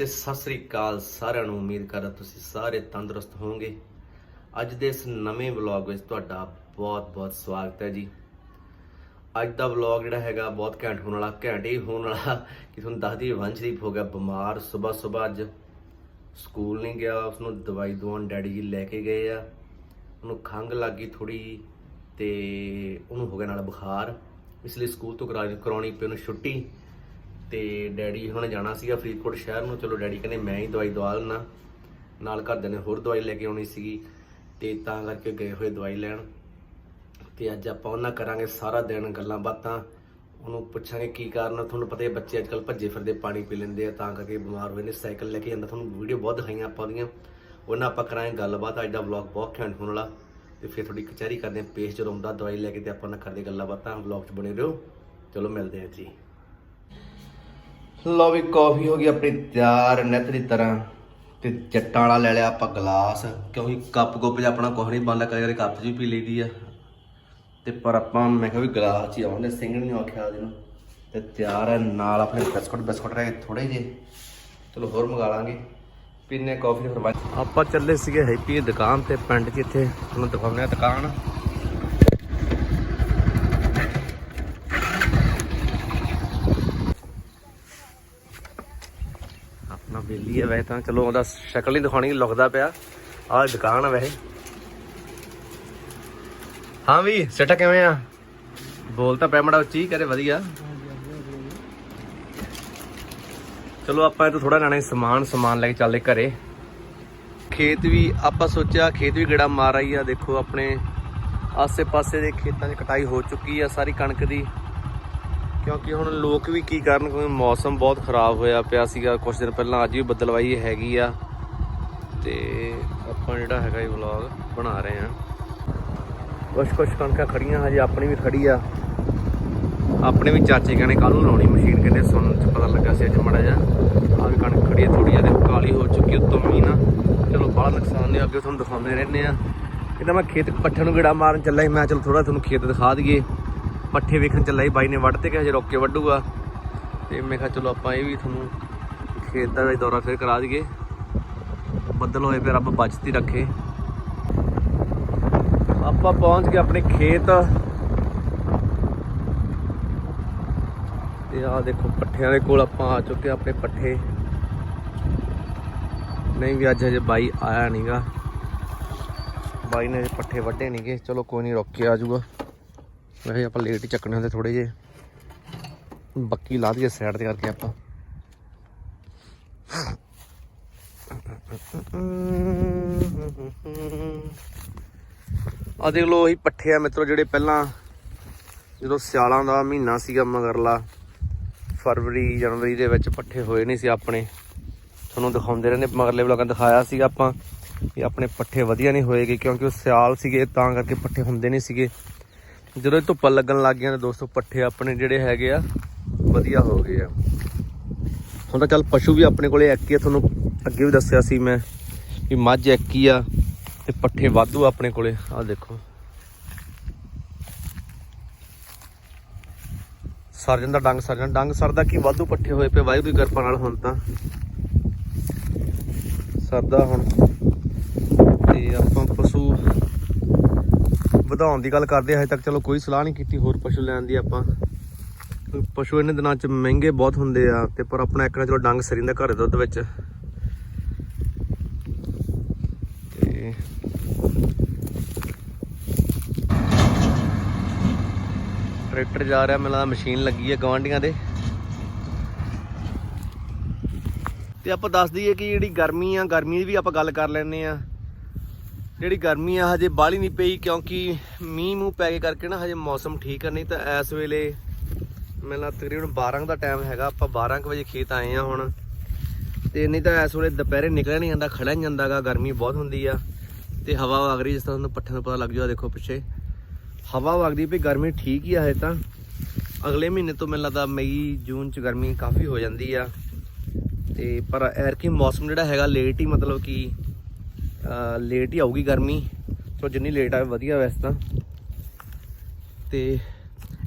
ਤੇ ਸਤਿ ਸ੍ਰੀ ਅਕਾਲ ਸਾਰਿਆਂ ਨੂੰ। ਉਮੀਦ ਕਰਦਾ ਤੁਸੀਂ ਸਾਰੇ ਤੰਦਰੁਸਤ ਹੋਵੋਗੇ। ਅੱਜ ਦੇ ਇਸ ਨਵੇਂ ਵਲੌਗ ਵਿੱਚ ਤੁਹਾਡਾ ਬਹੁਤ-ਬਹੁਤ ਸਵਾਗਤ ਹੈ ਜੀ। ਅੱਜ ਦਾ ਵਲੌਗ ਜਿਹੜਾ ਹੈਗਾ ਬਹੁਤ ਘੈਂਟ ਹੋਣ ਵਾਲਾ, ਘੈਂਟ ਹੀ ਹੋਣ ਵਾਲਾ ਕਿ ਤੁਹਾਨੂੰ ਦੱਸ ਦਈਏ ਵੰਸ਼ਦੀਪ ਹੋ ਗਿਆ ਬਿਮਾਰ ਸਵੇਰ ਸਵੇਰ ਅੱਜ। ਸਕੂਲ ਨਹੀਂ ਗਿਆ, ਉਸਨੂੰ ਦਵਾਈ ਦਵਾਉਣ ਡੈਡੀ ਜੀ ਲੈ ਕੇ ਗਏ ਆ। ਉਹਨੂੰ ਖੰਘ ਲੱਗ ਗਈ ਥੋੜੀ ਤੇ ਉਹਨੂੰ ਹੋ ਗਿਆ ਨਾਲ ਬੁਖਾਰ। ਇਸ ਲਈ ਸਕੂਲ ਤੋਂ ਕਰਾ ਕਰਾਉਣੀ ਪਈ ਉਹਨੂੰ ਛੁੱਟੀ। ਤੇ ਡੈਡੀ ਹੁਣ ਜਾਣਾ ਸੀਗਾ ਫਰੀਦਕੋਟ ਸ਼ਹਿਰ ਨੂੰ। ਚਲੋ ਡੈਡੀ ਕਹਿੰਦੇ ਮੈਂ ਹੀ ਦਵਾਈ ਦਵਾ ਲੈਣਾ ਨਾਲ ਘਰਦਿਆਂ ਨੇ ਹੋਰ ਦਵਾਈ ਲੈ ਕੇ ਆਉਣੀ ਸੀਗੀ ਤੇ ਤਾਂ ਕਰਕੇ ਗਏ ਹੋਏ ਦਵਾਈ ਲੈਣ। ਤੇ ਅੱਜ ਆਪਾਂ ਉਹਨਾਂ ਕਰਾਂਗੇ ਸਾਰਾ ਦਿਨ ਗੱਲਾਂ ਬਾਤਾਂ। ਉਹਨੂੰ ਪੁੱਛਾਂਗੇ ਕੀ ਕਾਰਨ ਤੁਹਾਨੂੰ ਪਤਾ ਹੈ ਬੱਚੇ ਅੱਜਕੱਲ ਭੱਜੇ ਫਿਰਦੇ ਪਾਣੀ ਪੀ ਲੈਂਦੇ ਆ, ਤਾਂ ਕਰਕੇ ਬਿਮਾਰ ਹੋਏ ਨੇ ਸਾਈਕਲ ਲੈ ਕੇ ਜਾਂਦਾ। ਤੁਹਾਨੂੰ ਵੀਡੀਓ ਬਹੁਤ ਦਿਖਾਈਆਂ ਆਪਾਂ ਉਹਦੀਆਂ। ਉਹਨਾਂ ਆਪਾਂ ਕਰਾਂਗੇ ਗੱਲਬਾਤ। ਅੱਜ ਦਾ ਵਲੌਗ ਬਹੁਤ ਘੈਂਟ ਹੋਣ ਵਾਲਾ। ਤੇ ਫਿਰ ਥੋੜੀ ਕਚਹਿਰੀ ਕਰਦੇ ਆ, ਪੇਸ਼ ਜਦੋਂ ਆਉਂਦਾ ਦਵਾਈ ਲੈ ਕੇ ਤੇ ਆਪਾਂ ਨਾਲ ਕਰਦੇ ਗੱਲਾਂ ਬਾਤਾਂ ਵਲੌਗ 'ਚ ਬਣੇ ਰਹੋ। ਚਲੋ ਮਿਲਦੇ ਆ ਜੀ। ਲਓ ਵੀ ਕਾਫੀ ਹੋ ਗਈ ਆਪਣੀ ਤਿਆਰ, ਨਿਤ ਦੀ ਤਰ੍ਹਾਂ। ਤੇ ਜੱਟਾਂ ਵਾਲਾ ਲੈ ਲਿਆ ਆਪਾਂ ਗਲਾਸ। ਕਿਉਂਕਿ ਕੱਪ ਗੁੱਪ 'ਚ ਆਪਣਾ ਕੁਛ ਨਹੀਂ ਬਣਦਾ ਕਦੇ ਕਦੇ ਕੱਪ 'ਚ ਵੀ ਪੀ ਲਈਦੀ ਆ। ਤੇ ਪਰ ਆਪਾਂ, ਮੈਂ ਕਿਹਾ ਵੀ ਗਲਾਸ 'ਚ ਹੀ ਆਉਂਦੇ ਸਿੰਘ ਨਹੀਂ ਆਖਿਆ ਉਹਦੇ ਨੂੰ ਤੇ ਤਿਆਰ ਹੈ ਨਾਲ ਆਪਣੇ ਬਿਸਕੁਟ ਬਿਸਕੁਟ ਰਹਿ ਗਏ ਥੋੜੇ ਜੇ ਚਲੋ ਹੋਰ ਮੰਗਾ ਲਾਂਗੇ। ਪੀਨੇ ਕਾਫੀ ਫਿਰ ਬਾਅਦ ਆਪਾਂ ਚੱਲੇ ਸੀਗੇ ਹੈਪੀ ਦੀ ਦੁਕਾਨ ਤੇ, ਪਿੰਡ 'ਚ ਇੱਥੇ, ਤੁਹਾਨੂੰ ਦਿਖਾਉਂਦੇ ਆ ਦੁਕਾਨ ਆਪਣਾ ਬੇਲੀ ਹੈ ਵੈਸੇ ਤਾਂ ਚਲੋ ਉਹਦਾ ਸ਼ਕਲ ਨਹੀਂ ਦਿਖਾਉਣੀ, ਲੁਕਦਾ ਪਿਆ। ਆਹ ਦੁਕਾਨ ਹੈ ਵੈਸੇ। ਹਾਂ ਵੀ ਸੇਟਾ ਕਿਵੇਂ ਆ? ਬੋਲ ਤਾਂ ਪੈ ਮੜਾ ਉੱਚੀ ਕਰੇ ਵਧੀਆ। ਚਲੋ ਆਪਾਂ ਇਹ ਤੋਂ ਥੋੜਾ ਲੈਣਾ ਸਮਾਨ ਸਮਾਨ ਲੈ ਕੇ ਚੱਲਦੇ ਘਰੇ। ਖੇਤ ਵੀ ਆਪਾਂ ਸੋਚਿਆ, ਖੇਤ ਵੀ ਗੇੜਾ ਮਾਰ ਆਈ ਆ। ਦੇਖੋ ਆਪਣੇ ਆਸੇ-ਪਾਸੇ ਦੇ ਖੇਤਾਂ 'ਚ ਕਟਾਈ ਹੋ ਚੁੱਕੀ ਆ ਸਾਰੀ ਕਣਕ ਦੀ। ਕਿਉਂਕਿ ਹੁਣ ਲੋਕ ਵੀ ਕੀ ਕਰਨ, ਕਿਉਂਕਿ ਮੌਸਮ ਬਹੁਤ ਖਰਾਬ ਹੋਇਆ ਪਿਆ ਸੀਗਾ ਕੁਝ ਦਿਨ ਪਹਿਲਾਂ ਅੱਜ ਵੀ ਬੱਦਲਵਾਈ ਹੈਗੀ ਆ। ਤੇ ਆਪਾਂ ਜਿਹੜਾ ਹੈਗਾ ਇਹ ਵਲੌਗ ਬਣਾ ਰਹੇ ਆ ਕੁਛ ਕੁਛ ਕਣਕਾਂ ਖੜੀਆਂ, ਹਜੇ ਆਪਣੀ ਵੀ ਖੜੀ ਆ। ਆਪਣੇ ਵੀ ਚਾਚੇ ਕਹਿੰਦੇ ਕੱਲ ਨੂੰ ਲਾਉਣੀ ਮਸ਼ੀਨ, ਕਹਿੰਦੇ ਸੁਣਨ ਚ ਪਤਾ ਲੱਗਾ ਸੀ ਅੱਜ ਮੜਾ ਜਾ ਆ ਵੀ ਕਣਕ ਖੜੀ ਆ ਥੋੜੀ ਜਿਹੀ ਕਾਲੀ ਹੋ ਚੁੱਕੀ ਉੱਤੋਂ ਮੀਂਹ ਨਾ। ਚਲੋ ਬੜਾ ਨੁਕਸਾਨ ਨਹੀਂ, ਅੱਗੇ ਤੁਹਾਨੂੰ ਦਿਖਾਉਂਦੇ ਰਹਿੰਦੇ ਆ। ਇਹਦਾ ਮੈਂ ਖੇਤ ਪੱਠੇ ਨੂੰ ਗੇੜਾ ਮਾਰਨ ਚੱਲਾ ਸੀ, ਮੈਂ ਚਲੋ ਥੋੜਾ ਤੁਹਾਨੂੰ ਖੇਤ ਦਿਖਾ ਦਈਏ। ਪੱਠੇ ਵੇਖਣ ਚੱਲਾ ਸੀ, ਬਾਈ ਨੇ ਵੱਢ ਤੇ ਕਿਹਾ ਹਜੇ ਰੋਕ ਕੇ ਵੱਢੂਗਾ। ਤੇ ਮੈਂ ਕਿਹਾ ਚਲੋ ਆਪਾਂ ਇਹ ਵੀ ਤੁਹਾਨੂੰ ਖੇਤ ਦਾ ਦੌਰਾ ਫਿਰ ਕਰਾ ਦਈਏ। ਬੱਦਲ ਹੋਏ ਫਿਰ ਰੱਬ ਬਚਤੀ ਰੱਖੇ। ਆਪਾਂ ਪਹੁੰਚ ਗਏ ਆਪਣੇ ਖੇਤ। ਤੇ ਆਹ ਦੇਖੋ ਪੱਠਿਆਂ ਦੇ ਕੋਲ ਆਪਾਂ ਆ ਚੁੱਕੇ ਆਪਣੇ ਪੱਠੇ। ਨਹੀਂ ਵੀ ਅੱਜ ਹਜੇ ਬਾਈ ਆਇਆ ਨਹੀਂਗਾ ਬਾਈ ਨੇ ਹਜੇ ਪੱਠੇ ਵੱਢੇ ਨਹੀਂਗੇ ਚਲੋ ਕੋਈ ਨਹੀਂ, ਰੁੱਕ ਕੇ ਆ ਜਾਊਗਾ। ਵੈਸੇ ਆਪਾਂ ਲੇਟ ਹੀ ਚੱਕਣੇ ਹੁੰਦੇ ਥੋੜੇ ਜੇ ਬੱਕੀ ਲਾ ਦਈਏ ਸਾਈਡ ਤੇ ਕਰਕੇ ਆਪਾਂ। ਆ ਦੇਖ ਲਓ, ਉਹੀ ਪੱਠੇ ਆ ਮਿੱਤਰੋ, ਜਿਹੜੇ ਪਹਿਲਾਂ ਜਦੋਂ ਸਿਆਲਾਂ ਦਾ ਮਹੀਨਾ ਸੀਗਾ ਮਗਰਲਾ, ਫਰਵਰੀ, ਜਨਵਰੀ ਦੇ ਵਿੱਚ ਪੱਠੇ ਹੋਏ ਨਹੀਂ ਸੀ ਆਪਣੇ। ਤੁਹਾਨੂੰ ਦਿਖਾਉਂਦੇ ਰਹਿੰਦੇ, ਮਗਰਲੇ ਵਲੋਗਾਂ ਦਿਖਾਇਆ ਸੀਗਾ ਆਪਾਂ, ਵੀ ਆਪਣੇ ਪੱਠੇ ਵਧੀਆ ਨਹੀਂ ਹੋਏਗੇ, ਕਿਉਂਕਿ ਉਹ ਸਿਆਲ ਸੀਗੇ, ਤਾਂ ਕਰਕੇ ਪੱਠੇ ਹੁੰਦੇ ਨਹੀਂ ਸੀਗੇ। ਜਦੋਂ ਇਹ ਧੁੱਪਾਂ ਲੱਗਣ ਲੱਗ ਗਈਆਂ ਨੇ ਦੋਸਤੋ, ਪੱਠੇ ਆਪਣੇ ਜਿਹੜੇ ਹੈਗੇ ਆ, ਵਧੀਆ ਹੋ ਗਏ ਆ। ਹੁਣ ਤਾਂ ਚੱਲ ਪਸ਼ੂ ਵੀ ਆਪਣੇ ਕੋਲੇ ਇੱਕ ਹੀ ਆ, ਤੁਹਾਨੂੰ ਅੱਗੇ ਵੀ ਦੱਸਿਆ ਸੀ ਮੈਂ ਵੀ ਮੱਝ ਇੱਕ ਹੀ ਆ ਤੇ ਪੱਠੇ ਵਾਧੂ ਆ ਆਪਣੇ ਕੋਲੇ। ਆਹ ਦੇਖੋ। ਸਰਜਨ ਦਾ ਡੰਗ, ਸਰਜਨ, ਡੰਗ ਸਰਦਾ ਕੀ ਵਾਧੂ ਪੱਠੇ ਹੋਏ ਪਏ ਵਾਹਿਗੁਰੂ ਦੀ ਕਿਰਪਾ ਨਾਲ ਹੁਣ ਤਾਂ। ਸਰਦਾ ਹੁਣ। ਵਧਾਉਣ ਦੀ ਗੱਲ ਕਰਦੇ ਹਜੇ ਤੱਕ ਚਲੋ ਕੋਈ ਸਲਾਹ ਨਹੀਂ ਕੀਤੀ, ਹੋਰ ਪਸ਼ੂ ਲੈਣ ਦੀ ਆਪਾਂ। ਪਸ਼ੂ ਇਹਨਾਂ ਦਿਨਾਂ 'ਚ ਮਹਿੰਗੇ ਬਹੁਤ ਹੁੰਦੇ ਆ, ਤੇ ਪਰ ਆਪਣਾ ਇੱਕ ਨਾ ਚਲੋ ਡੰਗ ਸਰਿੰਦਾ ਘਰ ਦੇ ਦੁੱਧ ਵਿੱਚ। ਤੇ ਟਰੈਕਟਰ ਜਾ ਰਿਹਾ, ਮੈਨੂੰ ਲੱਗਦਾ ਮਸ਼ੀਨ ਲੱਗੀ ਹੈ ਗਵਾਂਡੀਆਂ ਦੇ। ਤੇ ਆਪਾਂ ਦੱਸ ਦਈਏ ਕਿ ਜਿਹੜੀ ਗਰਮੀ ਆ, ਗਰਮੀ ਦੀ ਵੀ ਆਪਾਂ ਗੱਲ ਕਰ ਲੈਂਦੇ ਆ। ਜਿਹੜੀ ਗਰਮੀ ਆ, ਹਜੇ ਬਾਹਲੀ ਨਹੀਂ ਪਈ ਕਿਉਂਕਿ ਮੀਂਹ ਮੂੰਹ ਪੈ ਕੇ ਕਰਕੇ ਨਾ ਹਜੇ ਮੌਸਮ ਠੀਕ ਆ, ਨਹੀਂ ਤਾਂ ਇਸ ਵੇਲੇ ਮੈਨੂੰ ਲੱਗਦਾ ਤਕਰੀਬਨ 12 ਕੁ ਦਾ ਟਾਈਮ ਹੈਗਾ, ਆਪਾਂ 12 ਕੁ ਵਜੇ ਖੇਤ ਆਏ ਆ ਹੁਣ। ਤੇ ਨਹੀਂ ਤਾਂ ਇਸ ਵੇਲੇ ਦੁਪਹਿਰੇ ਨਿਕਲਿਆ ਨਹੀਂ ਜਾਂਦਾ ਖੜਾ ਨਹੀਂ ਜਾਂਦਾਗਾ ਗਰਮੀ ਬਹੁਤ ਹੁੰਦੀ ਆ। ਤੇ ਹਵਾ ਵਗ ਰਹੀ ਜਿਸ ਤਰ੍ਹਾਂ ਤੁਹਾਨੂੰ ਪੱਠੇ ਨੂੰ ਪਤਾ ਲੱਗ ਜਾਊਗਾ ਦੇਖੋ ਪਿੱਛੇ। ਹਵਾ ਵਗਦੀ ਪਈ, ਗਰਮੀ ਠੀਕ ਹੀ ਆ ਹਜੇ ਤਾਂ। ਅਗਲੇ ਮਹੀਨੇ ਤੋਂ ਮੈਨੂੰ ਲੱਗਦਾ ਮਈ, ਜੂਨ ਚ ਗਰਮੀ ਕਾਫੀ ਹੋ ਜਾਂਦੀ ਆ। ਤੇ ਪਰ ਐਰਕੀ ਮੌਸਮ ਜਿਹੜਾ ਹੈਗਾ ਲੇਟ ਹੀ ਮਤਲਬ ਕਿ ਲੇਟ ਹੀ ਆਊਗੀ ਗਰਮੀ। ਸੋ ਜਿੰਨੀ ਲੇਟ ਆਵੇ, ਵਧੀਆ ਵੈਸੇ ਤਾਂ। ਤੇ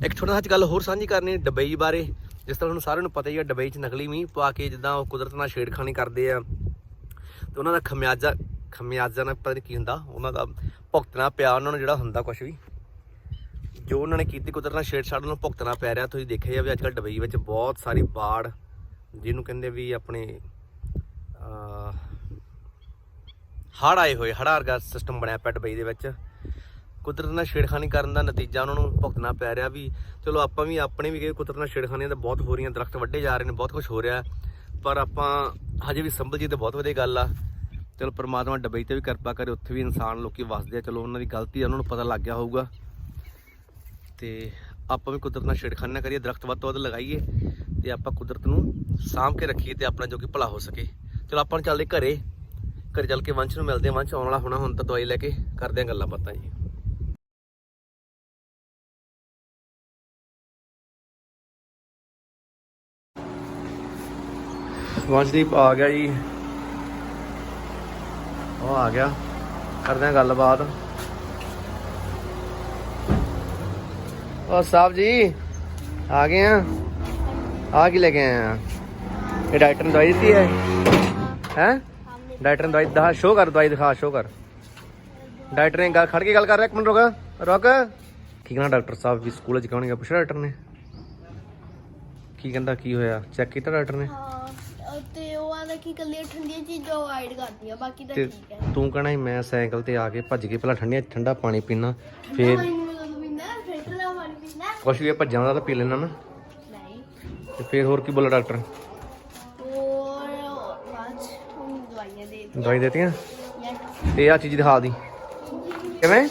ਇੱਕ ਛੋਟਾ ਜਿਹੀ ਗੱਲ ਹੋਰ ਸਾਂਝੀ ਕਰਨੀ ਡਬਈ ਬਾਰੇ। ਜਿਸ ਤਰ੍ਹਾਂ ਤੁਹਾਨੂੰ ਸਾਰਿਆਂ ਨੂੰ ਪਤਾ ਹੀ ਆ ਡਬਈ 'ਚ ਨਕਲੀ ਮੀਂਹ ਪਾ ਕੇ ਜਿੱਦਾਂ ਉਹ ਕੁਦਰਤ ਨਾਲ ਛੇੜਖਾਨੀ ਕਰਦੇ ਆ। ਤੇ ਉਹਨਾਂ ਦਾ ਖਮਿਆਜਾ ਖਮਿਆਜਾ ਨਾਲ ਪਤਾ ਨਹੀਂ ਕੀ ਹੁੰਦਾ, ਉਹਨਾਂ ਦਾ ਭੁਗਤਣਾ ਪਿਆ ਉਹਨਾਂ ਨੂੰ ਜਿਹੜਾ ਹੁੰਦਾ ਕੁਝ ਵੀ। ਜੋ ਉਹਨਾਂ ਨੇ ਕੀਤੀ ਕੁਦਰਤ ਨਾਲ ਛੇੜਛਾੜ ਨੂੰ ਭੁਗਤਣਾ ਪੈ ਰਿਹਾ। ਤੁਸੀਂ ਦੇਖਿਆ ਜਾਵੇ ਅੱਜਕੱਲ ਡਬਈ ਵਿੱਚ ਬਹੁਤ ਸਾਰੀ ਬਾੜ, ਜਿਹਨੂੰ ਕਹਿੰਦੇ ਵੀ ਆਪਣੇ ਹੜ੍ਹ ਆਏ ਹੋਏ, ਹੜ੍ਹਾਂ ਵਰਗਾ ਸਿਸਟਮ ਬਣਿਆ ਪਿਆ ਡਬਈ ਦੇ ਵਿੱਚ। ਕੁਦਰਤ ਨਾਲ ਛੇੜਖਾਨੀ ਕਰਨ ਦਾ ਨਤੀਜਾ ਉਹਨਾਂ ਨੂੰ ਭੁਗਤਣਾ ਪੈ ਰਿਹਾ ਵੀ, ਚਲੋ ਆਪਾਂ ਵੀ ਆਪਣੇ ਵੀ ਕਈ ਕੁਦਰਤ ਨਾਲ ਛੇੜਖਾਨੀਆਂ ਤਾਂ ਬਹੁਤ ਹੋ ਰਹੀਆਂ, ਦਰਖਤ ਵੱਢੇ ਜਾ ਰਹੇ ਨੇ, ਬਹੁਤ ਕੁਝ ਹੋ ਰਿਹਾ। ਪਰ ਆਪਾਂ ਹਜੇ ਵੀ ਸੰਭਲ ਜੀ ਤੇ ਬਹੁਤ ਵਧੀਆ ਗੱਲ ਆ। ਚਲੋ ਪ੍ਰਮਾਤਮਾ ਡਬਈ ਤੇ ਵੀ ਕਿਰਪਾ ਕਰੇ, ਉੱਥੇ ਵੀ ਇਨਸਾਨ ਲੋਕੀ ਵਸਦੇ ਆ। ਚਲੋ ਉਹਨਾਂ ਦੀ ਗਲਤੀ ਆ, ਉਹਨਾਂ ਨੂੰ ਪਤਾ ਲੱਗ ਗਿਆ ਹੋਊਗਾ। ਤੇ ਆਪਾਂ ਵੀ ਕੁਦਰਤ ਨਾਲ ਛੇੜਖਾਨੀ ਨਾ ਕਰੀਏ, ਦਰਖਤ ਵੱਧ ਤੋਂ ਵੱਧ ਲਗਾਈਏ ਤੇ ਆਪਾਂ ਕੁਦਰਤ ਨੂੰ ਸਾਂਭ ਕੇ ਰੱਖੀਏ ਤੇ ਆਪਣਾ ਜੋ ਕਿ ਭਲਾ ਹੋ ਸਕੇ। ਚਲੋ ਆਪਾਂ ਚੱਲਦੇ ਘਰੇ। ਘਰੇ ਚੱਲ ਕੇ ਵੰਸ਼ ਨੂੰ ਮਿਲਦੇ ਆ ਵੰਸ਼ ਆਉਣ ਵਾਲਾ ਹੋਣਾ, ਹੁਣ ਤਾਂ ਦਵਾਈ ਲੈ ਕੇ ਕਰਦੇ ਆ ਗੱਲਾਂ ਬਾਤਾਂ ਜੀ। ਵੰਸ਼ਦੀਪ ਆ ਗਿਆ ਜੀ। ਉਹ ਆ ਗਿਆ। ਕਰਦੇ ਆ ਗੱਲਬਾਤ। ਉਹ ਸਾਹਿਬ ਜੀ, ਆ ਗਏ ਆ ਆ ਕੀ ਲੈ ਕੇ ਆਏ ਆ? ਇਹ ਡਾਕਟਰ ਨੇ ਦਵਾਈ ਦਿੱਤੀ ਹੈ। ਹੈ? ਡਾਕਟਰ ਨੇ ਦਵਾਈ ਦਿਖਾ ਸ਼ੋ ਕਰ ਦਵਾਈ ਦਿਖਾ ਸ਼ੋ ਕਰ। ਡਾਕਟਰ ਨੇ ਗੱਲ ਖੜ ਕੇ ਗੱਲ ਕਰ ਰਿਹਾ ਇੱਕ ਮਿੰਟ ਰੁਕ ਰੁਕ। ਕੀ ਕਹਿੰਦਾ ਡਾਕਟਰ ਸਾਹਿਬ ਵੀ ਸਕੂਲ ਚ ਕਹਣਗੇ ਪੁੱਛਿਆ ਡਾਕਟਰ ਨੇ? ਕੀ ਕਹਿੰਦਾ ਕੀ ਹੋਇਆ? ਚੈੱਕ ਕੀਤਾ ਡਾਕਟਰ ਨੇ? ਹਾਂ ਤੇ ਉਹ ਆਦਾ ਕਿ ਕੱਲੀਆਂ ਠੰਡੀਆਂ ਚੀਜ਼ਾਂ ਅਵਾਇਡ ਕਰਦੀਆਂ ਬਾਕੀ ਤਾਂ ਠੀਕ ਹੈ। ਤੂੰ ਕਹਣਾ ਮੈਂ ਸਾਈਕਲ ਤੇ ਆ ਕੇ ਭੱਜ ਕੇ ਪਹਿਲਾਂ ਠੰਡੀਆਂ ਠੰਡਾ ਪਾਣੀ ਪੀਣਾ ਫੇਰ ਕੁਛ ਵੀ ਭੱਜਾਂ ਦਾ ਤਾਂ ਪੀ ਲੈਣਾ ਨਾ। ਨਹੀਂ। ਤੇ ਫੇਰ ਹੋਰ ਕੀ ਬੋਲਾ ਡਾਕਟਰ? ਦਵਾਈ ਦਿੱਤੀਆਂ? ਤੇ ਆ ਚੀਜ਼ ਦਿਖਾ ਦੀ। ਕਿਵੇਂ?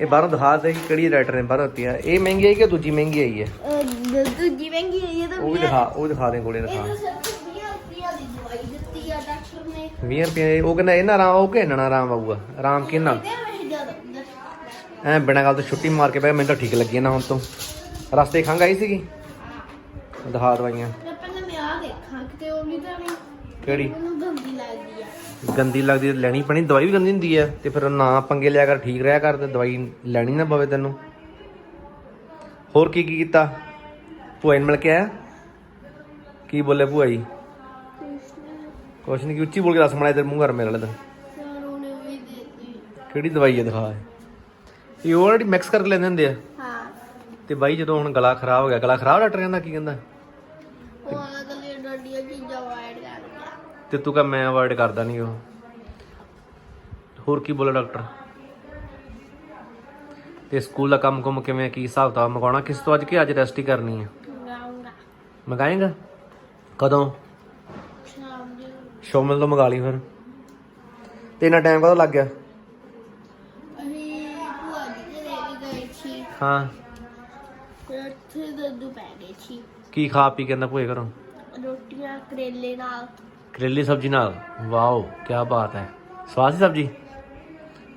ਇਹ ਬਾਹਰੋਂ ਦਿਖਾ ਦੇ ਕਿਹੜੀ ਡਾਕਟਰ ਨੇ ਬਾਹਰੋਂ ਦਿੱਤੀ ਆ ਇਹ ਮਹਿੰਗੀ ਆਈ ਕਿ ਦੂਜੀ ਮਹਿੰਗੀ ਆਈ ਹੈ? ਦੂਜੀ ਮਹਿੰਗੀ ਹੈ ਤਾਂ ਉਹ ਵੀ ਦਿਖਾ, ਉਹ ਦਿਖਾ ਦੇ ਕੋਲੇ ਦਿਖਾ। 20 ਰੁਪਏ ਉਹ ਕਹਿੰਦਾ ਇਹਨਾਂ ਆਰਾਮ, ਉਹ ਕਿ ਇਹਨਾਂ ਆਰਾਮ ਆਊਗਾ। ਆਰਾਮ ਕਿੰਨਾ? ਐ ਬਿਨਾਂ ਗੱਲ ਤੋਂ ਛੁੱਟੀ ਮਾਰ ਕੇ ਬੈ ਮੈਨੂੰ ਤਾਂ ਠੀਕ ਲੱਗੀ ਨਾ ਹੁਣ ਤੋਂ। ਰਸਤੇ ਖੰਗ ਆਈ ਸੀਗੀ? ਦਿਖਾ ਦਵਾਈਆਂ। ਮੈਂ ਪਹਿਲਾਂ ਮੈਂ ਆ ਦੇਖਾਂ ਕਿਤੇ ਉਹ ਨਹੀਂ ਤਾਂ ਨਹੀਂ ਕਿਹੜੀ? ਗੰਦੀ ਲੱਗਦੀ ਆ। ਗੰਦੀ ਲੱਗਦੀ ਤਾਂ ਲੈਣੀ ਪੈਣੀ ਦਵਾਈ ਵੀ ਗੰਦੀ ਹੁੰਦੀ ਹੈ ਤੇ ਫਿਰ ਨਾ ਪੰਗੇ ਲਿਆ ਕਰ ਠੀਕ ਰਿਹਾ ਕਰ ਤੇ ਦਵਾਈ ਲੈਣੀ ਨਾ ਪਵੇ ਤੈਨੂੰ। ਹੋਰ ਕੀ ਕੀ ਕੀਤਾ? ਭੂਆ ਨੂੰ ਮਿਲ ਕੇ ਆਇਆ? ਕੀ ਬੋਲੇ ਭੂਆ ਜੀ? ਕੁਛ ਨਹੀਂ ਕਿ ਉੱਚੀ ਬੋਲ ਕੇ ਦੱਸ ਮਣਾ ਤੇ ਮੂੰਹ ਕਰ ਮੇਰੇ ਵਾਲੇ ਦਾ। ਕਿਹੜੀ ਦਵਾਈ ਹੈ ਦਿਖਾ? ਇਹ ਆਲਰੇਡੀ ਮਿਕਸ ਕਰਕੇ ਲੈਂਦੇ ਹੁੰਦੇ ਆ। ਹਾਂ। ਤੇ ਬਾਈ ਜਦੋਂ ਹੁਣ ਗਲਾ ਖਰਾਬ ਹੋ ਗਿਆ ਗਲਾ ਖਰਾਬ ਡਾਕਟਰ ਕਹਿੰਦਾ ਕੀ ਕਹਿੰਦਾ ਉਹ ਆ ਕੱਲੀ ਡੱਡੀਆਂ ਚੀਜ਼ਾਂ ਅਵਾਇਡ ਕਰ ਲਿਆ ਤੇ ਤੂੰ ਕਹ ਮੈਂ ਅਵਾਇਡ ਕਰਦਾ ਨਹੀਂ ਉਹ। ਹੋਰ ਕੀ ਬੋਲੇ ਡਾਕਟਰ ਤੇ ਸਕੂਲ ਦਾ ਕੰਮ ਕੁਮ ਕਿਵੇਂ ਕੀ ਹਿਸਾਬ ਕਿਤਾਬ ਮਗਾਉਣਾ? ਕਿਸ ਤੋਂ ਅੱਜ ਕਿ ਅੱਜ ਰੈਸਟ ਹੀ ਕਰਨੀ ਹੈ ਗਾਉਂਗਾ ਮਗਾਏਗਾ? ਕਦੋਂ? ਸ਼ਾਮ ਨੂੰ। ਸ਼ੋਮਲ ਤੋਂ ਮਗਾ ਲਈ ਫਿਰ। ਤੇ ਇੰਨਾ ਟਾਈਮ ਕਦੋਂ ਲੱਗ ਗਿਆ? ਅਸੀਂ ਭੂਆ ਜੀ ਦੇ ਵੀ ਗਏ ਸੀ। ਹਾਂ। ਫਿਰ ਉੱਥੇ ਦੁੱਧ ਪੈ ਗਏ ਸੀ। ਕੀ ਖਾ ਪੀ ਕਹਿੰਦਾ ਭੂਏ ਘਰੋਂ? ਰੋਟੀਆਂ ਕਰੇਲੇ ਨਾਲ। ਕਰੇਲੀ ਸਬਜ਼ੀ ਨਾਲ। ਵਾਓ ਕੀ ਬਾਤ ਹੈ। ਸਵਾਦ ਸੀ ਸਬਜ਼ੀ?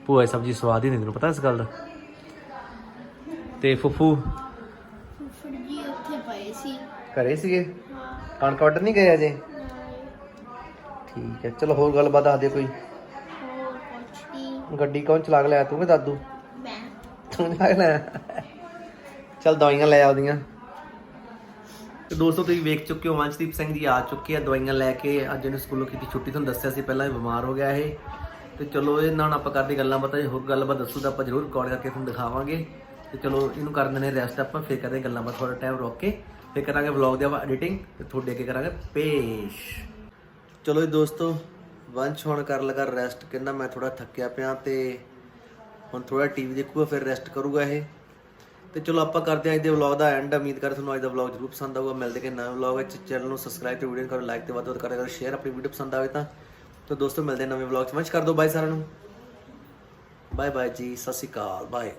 ਭੂਆ ਦੀ ਸਬਜ਼ੀ ਸਵਾਦ ਹੀ ਨਹੀਂ ਤੈਨੂੰ ਪਤਾ ਇਸ ਗੱਲ ਦਾ। ਤੇ ਫੁੱਫੂ? ਫੁੱਫੜ ਜੀ ਉੱਥੇ ਪਏ ਸੀ। ਘਰੇ ਸੀਗੇ? ਹਾਂ। ਕਣਕ ਵੱਢ ਨਹੀਂ ਗਏ ਅਜੇ? ਠੀਕ ਹੈ ਚਲੋ ਹੋਰ ਗੱਲਬਾਤ ਦੱਸ ਦੇ ਕੋਈ। ਹੋਰ ਕੁਛ ਨਹੀਂ। ਗੱਡੀ ਕੌਣ ਚਲਾ ਕੇ ਲਿਆ ਤੂੰ ਕਿ ਦਾਦੂ? ਮੈਂ। ਤੂੰ ਚਲਾ ਕੇ ਲਿਆ ਚਲ ਦਵਾਈਆਂ ਲੈ ਆਉਦੀਆਂ। ਤੇ ਦੋਸਤੋ, ਤੁਸੀਂ ਵੇਖ ਚੁੱਕੇ ਹੋ ਵੰਸ਼ਦੀਪ ਸਿੰਘ ਜੀ ਆ ਚੁੱਕੇ ਆ, ਦਵਾਈਆਂ ਲੈ ਕੇ। ਅੱਜ ਇਹਨੂੰ ਸਕੂਲੋਂ ਕੀਤੀ ਛੁੱਟੀ, ਤੁਹਾਨੂੰ ਦੱਸਿਆ ਸੀ, ਪਹਿਲਾਂ ਇਹ ਬਿਮਾਰ ਹੋ ਗਿਆ ਇਹ। ਤੇ ਚਲੋ, ਇਹਨਾਂ ਨਾਲ ਆਪਾਂ ਕਰਦੇ ਗੱਲਾਂ ਬਾਤਾਂ ਜੇ ਹੋਰ ਗੱਲਬਾਤ ਦੱਸੂ ਤਾਂ ਆਪਾਂ ਜ਼ਰੂਰ ਰਿਕਾਰਡ ਕਰਕੇ ਤੁਹਾਨੂੰ ਦਿਖਾਵਾਂਗੇ। ਤੇ ਚਲੋ, ਇਹਨੂੰ ਕਰ ਦਿੰਦੇ ਰੈਸਟ ਆਪਾਂ, ਫੇਰ ਕਰਦੇ ਗੱਲਾਂ ਬਾਤਾਂ ਥੋੜਾ ਟਾਈਮ ਰੋਕ ਕੇ। ਫੇਰ ਕਰਾਂਗੇ ਵਲੌਗ ਦੀ ਆਪਾਂ ਐਡੀਟਿੰਗ ਤੇ ਤੁਹਾਡੇ ਅੱਗੇ ਕਰਾਂਗੇ ਪੇਸ਼। ਚਲੋ ਜੀ ਦੋਸਤੋ, ਵੰਸ਼ ਹੁਣ ਕਰ ਲਗਾ ਰੈਸਟ ਕਹਿੰਦਾ ਮੈਂ ਥੋੜਾ ਥੱਕਿਆ ਪਿਆ ਤੇ ਹੁਣ ਥੋੜਾ ਟੀਵੀ ਦੇਖੂਗਾ, ਫਿਰ ਰੈਸਟ ਕਰੂਗਾ ਇਹ। ਤੇ ਚਲੋ ਆਪਾਂ ਕਰਦੇ ਹਾਂ ਅੱਜ ਦੇ ਵਲੌਗ ਦਾ ਐਂਡ ਉਮੀਦ ਕਰ ਤੁਹਾਨੂੰ ਅੱਜ ਦਾ ਵਲੌਗ ਜ਼ਰੂਰ ਪਸੰਦ ਆਊਗਾ। ਮਿਲਦੇ ਕਿ ਨਵੇਂ ਵਲੌਗ ਵਿੱਚ। ਚੈਨਲ ਨੂੰ ਸਬਸਕ੍ਰਾਈਬ ਤੇ ਵੀਡੀਓ ਕਰੋ ਲਾਈਕ ਤੇ ਵੱਧ ਵੱਧ ਕਰਿਆ ਕਰੋ ਸ਼ੇਅਰ ਆਪਣੀ ਵੀਡੀਓ ਪਸੰਦ ਆਵੇ ਤਾਂ। ਤਾਂ ਦੋਸਤੋ, ਮਿਲਦੇ ਹਾਂ ਨਵੇਂ ਵਲੌਗ 'ਚ ਮੰਚ ਕਰ ਦਿਓ। ਬਾਏ ਸਾਰਿਆਂ ਨੂੰ। ਬਾਏ ਬਾਏ ਜੀ। ਸਤਿ ਸ਼੍ਰੀ ਅਕਾਲ। ਬਾਏ